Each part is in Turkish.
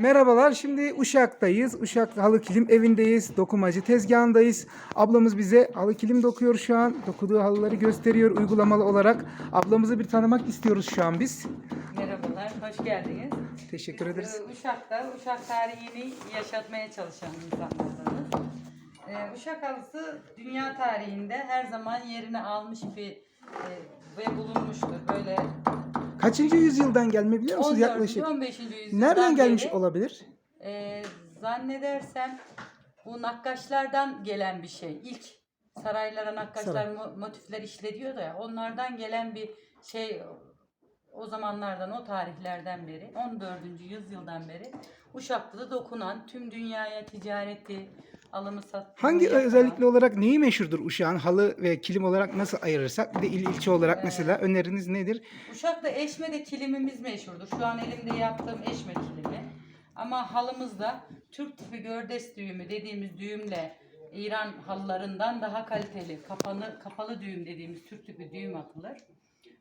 Merhabalar. Şimdi Uşak'tayız. Uşak Halı Kilim evindeyiz. Dokumacı tezgahındayız. Ablamız bize halı kilim dokuyor şu an. Dokuduğu halıları gösteriyor uygulamalı olarak. Ablamızı bir tanımak istiyoruz şu an biz. Merhabalar, hoş geldiniz. Teşekkür Biz, ederiz. Uşak'ta, Uşak tarihini yaşatmaya çalışan insanlardanız. Ee, Uşak halısı dünya tarihinde her zaman yerini almış bir e, ve bulunmuştur. Böyle Kaçıncı yüzyıldan gelme biliyor musunuz 14. yaklaşık? 15. yüzyıldan Nereden gelmiş beri, olabilir? e, zannedersem bu nakkaşlardan gelen bir şey. İlk saraylara nakkaşlar Saray. mo- motifler işleniyor da onlardan gelen bir şey o zamanlardan o tarihlerden beri 14. yüzyıldan beri Uşak'ta da dokunan tüm dünyaya ticareti alımı satımı Hangi yapılan- özellikle olarak neyi meşhurdur Uşak'ın halı ve kilim olarak nasıl ayırırsak? Bir de il ilçe olarak Ee, mesela öneriniz nedir? Uşak'ta Eşme'de kilimimiz meşhurdur. Şu an elimde yaptığım Eşme kilimi. Ama halımızda Türk tipi gördes düğümü dediğimiz düğümle İran halılarından daha kaliteli, kapalı, kapalı düğüm dediğimiz Türk tipi düğüm atılır.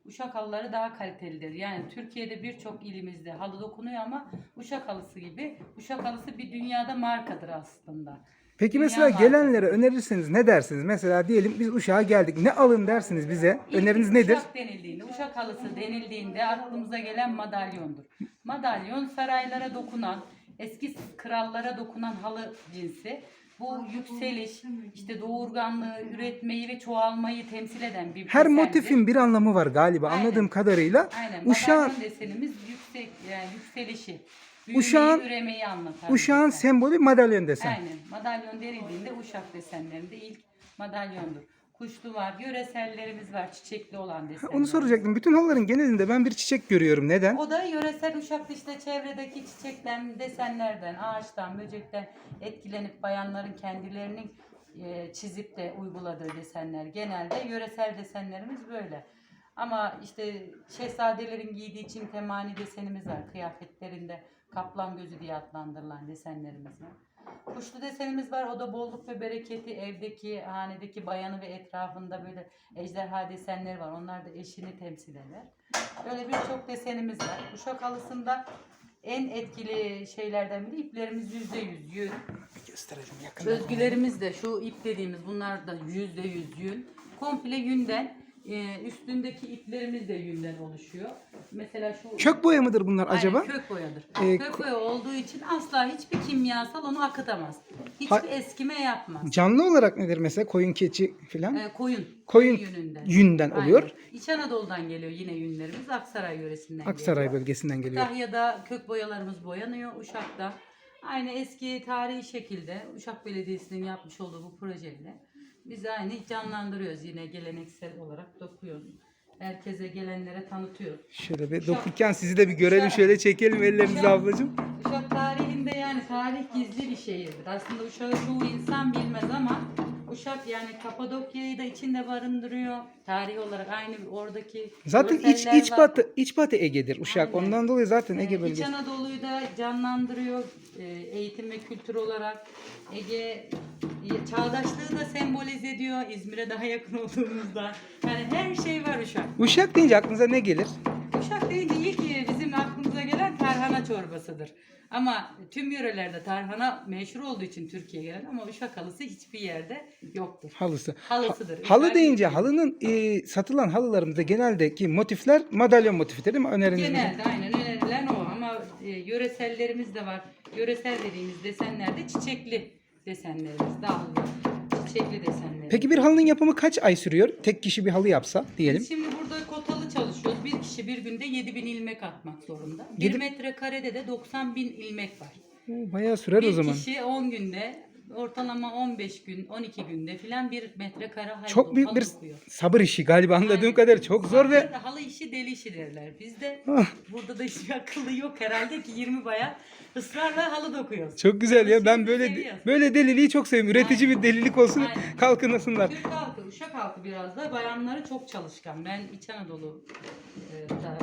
Uşak halıları daha kalitelidir. Yani Türkiye'de birçok ilimizde halı dokunuyor ama Uşak halısı gibi Uşak halısı bir dünyada markadır aslında. Peki Dünya mesela markası. gelenlere önerirseniz ne dersiniz? Mesela diyelim biz Uşak'a geldik. Ne alın dersiniz bize? İlk Öneriniz nedir? Uşak denildiğinde, uşak halısı denildiğinde aklımıza gelen madalyondur. Madalyon saraylara dokunan, eski krallara dokunan halı cinsi. Bu yükseliş, işte doğurganlığı, üretmeyi ve çoğalmayı temsil eden bir Her desendir. motifin bir anlamı var galiba Aynen. anladığım kadarıyla. Aynen. Uşağın Madalyon desenimiz yüksek, yani yükselişi. Büyümeyi, Uşağın- üremeyi anlatan. Uşağın desen. sembolü madalyon desen. Aynen. Madalyon denildiğinde uşak desenlerinde ilk madalyondur. Kuşlu var, yöresellerimiz var, çiçekli olan desenler. Onu soracaktım. Bütün halıların genelinde ben bir çiçek görüyorum. Neden? O da yöresel uşakta işte çevredeki çiçekten, desenlerden, ağaçtan, böcekten etkilenip bayanların kendilerinin e, çizip de uyguladığı desenler. Genelde yöresel desenlerimiz böyle. Ama işte şehzadelerin giydiği için temani desenimiz var. Kıyafetlerinde kaplan gözü diye adlandırılan desenlerimiz var. Kuşlu desenimiz var. O da bolluk ve bereketi evdeki, hanedeki bayanı ve etrafında böyle ejderha desenleri var. Onlar da eşini temsil eder. Böyle birçok desenimiz var. Uşak halısında en etkili şeylerden biri iplerimiz yüzde yüz yün. Çözgülerimiz de şu ip dediğimiz bunlar da yüzde yüz yün. Komple yünden. E, üstündeki iplerimiz de yünden oluşuyor. Mesela şu Kök boya mıdır bunlar Aynen, acaba? kök boyadır. Ee, kök boya olduğu için asla hiçbir kimyasal onu akıtamaz. Hiçbir Ha- eskime yapmaz. Canlı olarak nedir mesela? Koyun keçi filan. Ee, koyun. Koyun yününden. yünden oluyor. Aynen. İç Anadolu'dan geliyor yine yünlerimiz. Aksaray yöresinden Aksaray geliyor. bölgesinden geliyor. Kütahya'da kök boyalarımız boyanıyor. Uşak'ta aynı eski tarihi şekilde Uşak Belediyesi'nin yapmış olduğu bu projeyle biz aynı canlandırıyoruz yine geleneksel olarak dokuyoruz. Herkese gelenlere tanıtıyoruz. Şöyle bir dokurken sizi de bir görelim. Uşak- Şöyle çekelim ellerinizi Uşak- ablacığım. Uşak tarihinde yani tarih gizli bir şehirdir. Aslında Uşak'ı çoğu insan bilmez ama Uşak yani Kapadokya'yı da içinde barındırıyor. Tarih olarak aynı oradaki Zaten iç iç var. batı iç batı Ege'dir Uşak. Aynen. Ondan dolayı zaten Ee, Ege İç bölgesi. Anadolu'yu da canlandırıyor e, eğitim ve kültür olarak. Ege e, çağdaşlığı da sembolize ediyor İzmir'e daha yakın olduğumuzda. Yani her şey var Uşak. Uşak deyince aklınıza ne gelir? Tarhana çorbasıdır. Ama tüm yörelerde tarhana meşhur olduğu için Türkiye'ye gelen ama Uşak halısı hiçbir yerde yoktur. Halısı. Halısıdır. Halı Özel deyince bir- halının e, satılan halılarımızda geneldeki motifler madalyon motifidir değil mi? Öneriniz? Genelde aynen önerilen o ama e, yöresellerimiz de var. Yöresel dediğimiz desenlerde çiçekli desenlerimiz, dallı, çiçekli desenlerimiz. Peki bir halının yapımı kaç ay sürüyor? Tek kişi bir halı yapsa diyelim. Şimdi burada kotalı çalışıyoruz. Bir kişi bir günde 7000 ilmek atmak zorunda. Yedi- 1 metre karede de 90 bin ilmek var. Oo, Bayağı sürer bir o zaman. kişi 10 günde ortalama 15 gün 12 günde filan bir metre kare halı, Çok büyük bir dokuyor. sabır işi galiba anladığım Aynen. kadar çok zor ve Halı- Halı işi deli işi derler. Bizde Ah, burada da hiçbir akıllı yok herhalde ki 20 bayan ısrarla halı dokuyoruz. çok güzel ya. Ben böyle seviyoruz. böyle deliliği çok seviyorum. Üretici bir delilik olsun. Aynen. Kalkınasınlar. Türk halkı, Uşak halkı biraz da bayanları çok çalışkan. Ben İç Anadolu e, da,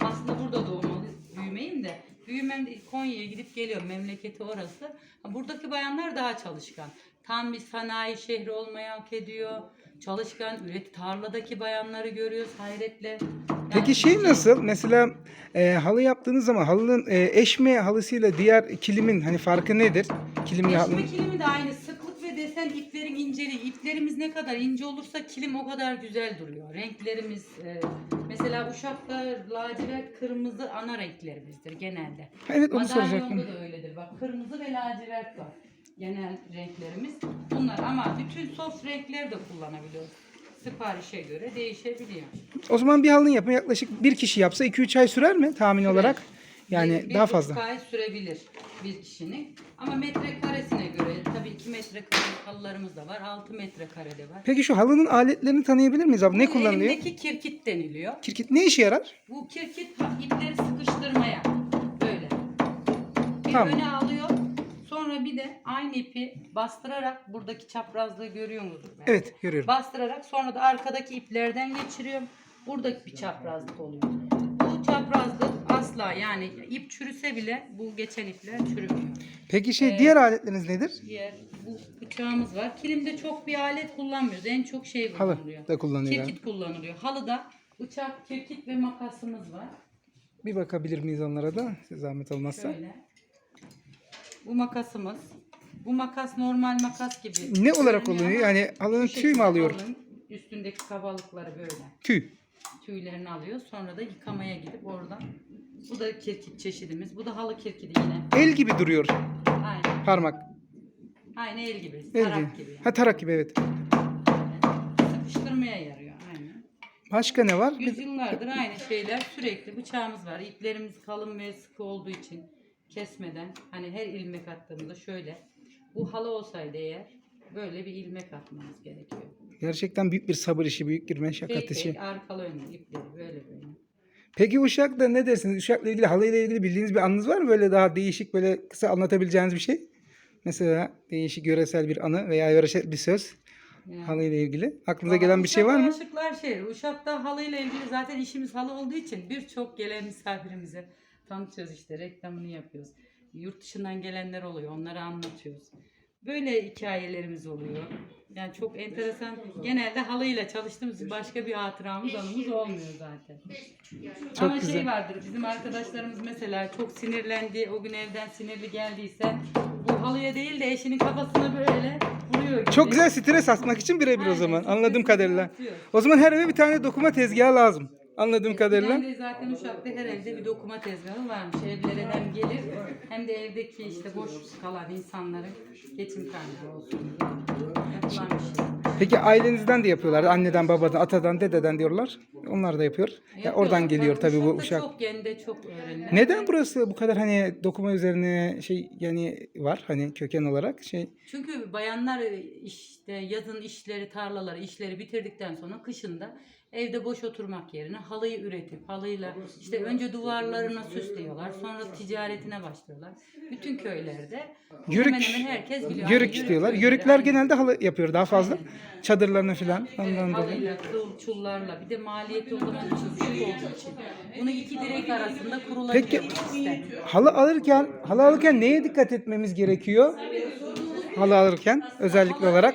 aslında burada doğmalı, büyümeyim de büyümem Konya'ya gidip geliyorum. Memleketi orası. Buradaki bayanlar daha çalışkan. Tam bir sanayi şehri olmayı hak ediyor. Çalışkan, üret tarladaki bayanları görüyoruz hayretle. Yani Peki şey nasıl? Mesela e, halı yaptığınız zaman halının e, eşme halısıyla diğer kilimin hani farkı nedir? Kilimle halının. Eşme kilimi de aynı. Sıklık ve desen iplerin inceliği. İplerimiz ne kadar ince olursa kilim o kadar güzel duruyor. Renklerimiz e, mesela Uşak'ta lacivert kırmızı ana renklerimizdir genelde. Evet onu soracaktım. Madalyonda da öyledir. Bak kırmızı ve lacivert var. Genel renklerimiz bunlar ama bütün soft renkleri de kullanabiliyoruz. Siparişe göre değişebiliyor. O zaman bir halının yapımı yaklaşık bir kişi yapsa 2-3 ay sürer mi tahmin olarak? Yani Bir- bir daha fazla. ay sürebilir bir kişinin. Ama metrekaresine göre tabii 2 metrekare halılarımız da var. 6 metrekare de var. Peki şu halının aletlerini tanıyabilir miyiz abi? Ne Bu kullanılıyor? Elimdeki kirkit deniliyor. Kirkit ne işe yarar? Bu kirkit ipleri sıkıştırmaya böyle. Bir Tamam. öne alıyor. Sonra bir de aynı ipi bastırarak buradaki çaprazlığı görüyor musunuz? belki? Evet görüyorum. Bastırarak sonra da arkadaki iplerden geçiriyorum. Buradaki bir çaprazlık oluyor. Bu çaprazlık asla yani ip çürüse bile bu geçen ipler çürümüyor. Peki şey Ee, diğer aletleriniz nedir? Diğer bu bıçağımız var. Kilimde çok bir alet kullanmıyoruz. En çok şey Halı kullanılıyor. da kullanıyor. Kirkit kullanılıyor. Halıda bıçak, kirkit ve makasımız var. Bir bakabilir miyiz onlara da? Zahmet olmazsa. Şöyle. Bu makasımız. Bu makas normal makas gibi. Ne olarak oluyor? Yani halının tüy mü alıyor? halının Üstündeki kabalıkları böyle. Tüy. Tüylerini alıyor. Sonra da yıkamaya gidip oradan. Bu da kirkit çeşidimiz. Bu da halı kirkidi yine. El gibi duruyor Aynen. parmak. Aynı el gibi. El Tarak gibi. Ha tarak gibi evet. Sıkıştırmaya yarıyor. Aynen. Başka ne var? Bir- Yüzyıllardır aynı şeyler sürekli bıçağımız var. İplerimiz kalın ve sıkı olduğu için kesmeden hani her ilmek attığımızda şöyle bu halı olsaydı eğer böyle bir ilmek atmamız gerekiyor. Gerçekten büyük bir sabır işi, büyük bir meşakkat Tek işi. tek arkalı önlü ipleri böyle böyle. Peki Uşak'ta ne dersiniz? Uşak'la ilgili halıyla ilgili bildiğiniz bir anınız var mı? Böyle daha değişik böyle kısa anlatabileceğiniz bir şey? Mesela değişik yöresel bir anı veya yöresel bir söz Yani. halıyla ilgili. Aklınıza gelen bir şey var mı? Aşıklar şehri. Uşak'ta halıyla ilgili zaten işimiz halı olduğu için birçok gelen misafirimize tanıtıyoruz işte reklamını yapıyoruz. Yurt dışından gelenler oluyor onları anlatıyoruz. Böyle hikayelerimiz oluyor. Yani çok enteresan. Genelde halıyla çalıştığımız başka bir hatıramız anımız olmuyor zaten. Çok Ama güzel. şey vardır bizim arkadaşlarımız mesela çok sinirlendi o gün evden sinirli geldiyse bu halıya değil de eşinin kafasına böyle vuruyor gibi. Çok güzel stres atmak için birebir o Aynen, zaman. stresini Anladığım kadarıyla. atıyor. O zaman her eve bir tane dokuma tezgahı lazım. Anladığım kadarıyla. Eskiden de zaten Uşak'ta her evde bir dokuma tezgahı varmış. Evlere hem gelir hem de evdeki işte boş kalan insanların geçim kaynağı olsun diye yapılan bir şey. Peki ailenizden de yapıyorlar. Anneden, babadan, atadan, dededen diyorlar. Onlar da yapıyor. Ya oradan geliyor tabii bu Uşak'ta Uşak. çok yende çok öğrenilen. Neden burası bu kadar hani dokuma üzerine şey yani var hani köken olarak şey Çünkü bayanlar işte yazın işleri, tarlaları, işleri bitirdikten sonra kışında evde boş oturmak yerine halıyı üretip halıyla işte önce duvarlarına süslüyorlar. Sonra ticaretine başlıyorlar. Bütün köylerde Yörük- hemen hemen herkes biliyor. yörük Aynen, diyorlar. köyleri, Yörükler aynen. genelde halı yapıyor daha fazla. Çadırlarını falan ondan dolayı. Halıyla, kıl, çullarla bir de maliyeti o zaman çok düşük olduğu için. Bunu iki direk arasında kurulabiliyor Peki- sistem. Halı alırken halı alırken neye dikkat etmemiz gerekiyor? Halı alırken özellikle olarak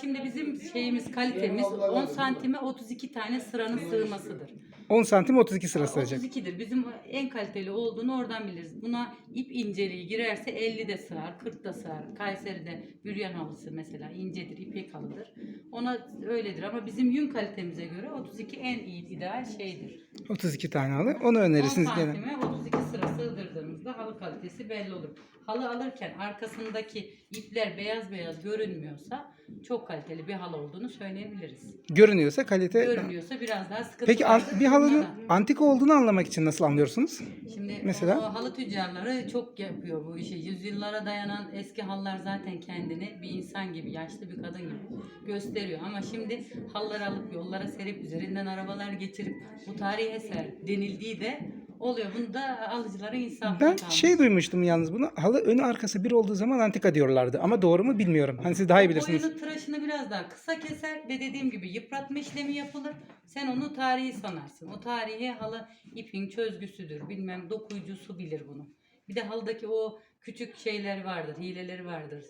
şimdi bizim şeyimiz kalitemiz 10 santime 32 tane sıranın sığmasıdır. 10 santim 32 sıra sığacak. 32'dir. Bizim en kaliteli olduğunu oradan biliriz. Buna ip inceliği girerse 50 de sığar, 40 da sığar. Kayseri'de büryan halısı mesela incedir, ipek halıdır. Ona öyledir ama bizim yün kalitemize göre 32 en iyi ideal şeydir. 32 tane halı. Onu 10 önerirsiniz gene. santime 32 sıra sığdırdığımızda halı kalitesi belli olur. Halı alırken arkasındaki ipler beyaz beyaz görünmüyorsa çok kaliteli bir halı olduğunu söyleyebiliriz. Görünüyorsa kalite. Görünmüyorsa biraz daha sıkıntı Peki an- bir halının antika olduğunu anlamak için nasıl anlıyorsunuz? Şimdi Mesela? o halı tüccarları çok yapıyor bu işi. Yüzyıllara dayanan eski halılar zaten kendini bir insan gibi, yaşlı bir kadın gibi gösteriyor. Ama şimdi halıları alıp yollara serip üzerinden arabalar geçirip bu tarihi eser denildiği de oluyor. Bunu da alıcılara insaf Ben şey duymuştum yalnız bunu. Halı önü arkası bir olduğu zaman antika diyorlardı. Ama doğru mu bilmiyorum. Hani siz daha iyi bilirsiniz. Boyunu tıraşını biraz daha kısa keser ve dediğim gibi yıpratma işlemi yapılır. Sen onu tarihi sanarsın. O tarihi halı ipin çözgüsüdür. Bilmem dokuyucusu bilir bunu. Bir de halıdaki o küçük şeyler vardır, hileleri vardır.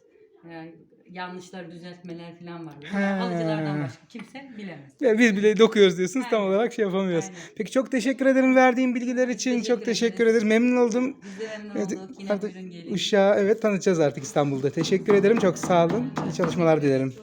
Yani yanlışlar, düzeltmeler falan var. He. Halıcılardan başka kimse bilemez. Ya biz bile dokuyoruz diyorsunuz tam Aynen. olarak şey yapamıyoruz. Aynen. Peki çok teşekkür ederim verdiğin bilgiler için. teşekkür çok teşekkür ederiz. ederim. Memnun oldum. Biz de memnun Evet, olduk. Yine artık gelin. Uşağı evet tanıtacağız artık İstanbul'da. Teşekkür ederim. Çok sağ olun. İyi çalışmalar dilerim.